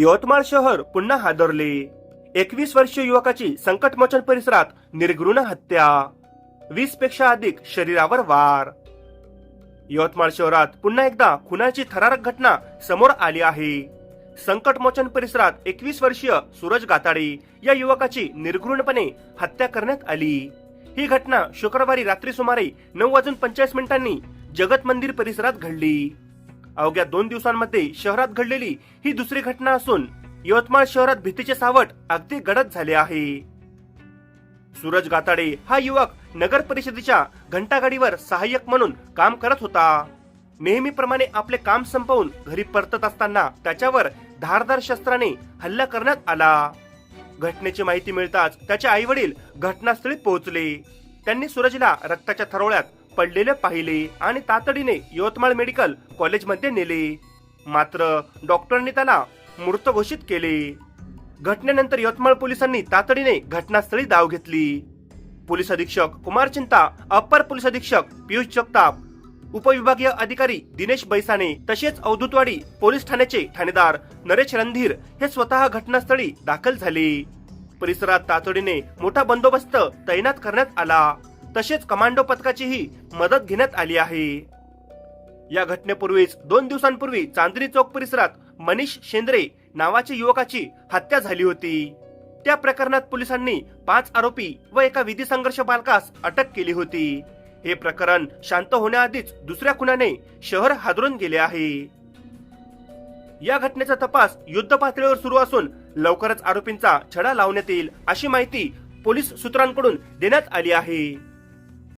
यवतमाळ शहर पुन्हा हादरले. एकवीस वर्षीय युवकाची संकटमोचन परिसरात निर्घृण हत्या. वीसपेक्षा अधिक शरीरावर वार. यवतमाळ शहरात पुन्हा एकदा खुनाची थरारक घटना समोर आली आहे. संकटमोचन परिसरात एकवीस वर्षीय सूरज गाताडे या युवकाची निर्घृणपणे हत्या करण्यात आली. ही घटना शुक्रवारी रात्री सुमारे नऊ वाजून पंचेचाळीस मिनिटांनी जगत मंदिर परिसरात घडली. अवघ्या दोन दिवसांमध्ये शहरात घडलेली ही दुसरी घटना असून यवतमाळ शहरात भीतीचे सावट अगदी गडद झाले आहे. सूरज गाताडे हा युवक नगर परिषदेच्या घंटागाडीवर सहाय्यक म्हणून काम करत होता. नेहमीप्रमाणे आपले काम संपवून घरी परतत असताना त्याच्यावर धारदार शस्त्राने हल्ला करण्यात आला. घटनेची माहिती मिळताच त्याचे आई वडील घटनास्थळी पोहोचले. त्यांनी सूरजला रक्ताच्या थरोळ्यात पडलेले पाहिले आणि तातडीने यवतमाळ मेडिकल कॉलेजमध्ये नेले. मात्र डॉक्टरांनी त्याला मृत घोषित केले. घटनेनंतर यवतमाळ पोलिसांनी तातडीने घटनास्थळी धाव घेतली. पोलीस अधीक्षक कुमार चिंता अप्पर पोलीस अधीक्षक पियुष जगताप उपविभागीय अधिकारी दिनेश बैसाने तसेच अवधूतवाडी पोलीस ठाण्याचे ठाणेदार नरेश रणधीर हे स्वतः घटनास्थळी दाखल झाले. परिसरात तातडीने मोठा बंदोबस्त तैनात करण्यात आला. तसेच कमांडो पथकाचीही मदत घेण्यात आली आहे. या घटनेपूर्वीच दोन दिवसांपूर्वी चांदणी चौक परिसरात मनीष शेंद्रे नावाच्या युवकाची हत्या झाली होती. त्या प्रकरणात पोलिसांनी पाच आरोपी व एका विधी संघर्ष बालकास अटक केली होती. हे प्रकरण शांत होण्याआधीच दुसऱ्या खुनाने शहर हादरून गेले आहे. या घटनेचा तपास युद्ध पातळीवर सुरू असून लवकरच आरोपींचा छडा लावण्यात येईल अशी माहिती पोलीस सूत्रांकडून देण्यात आली आहे.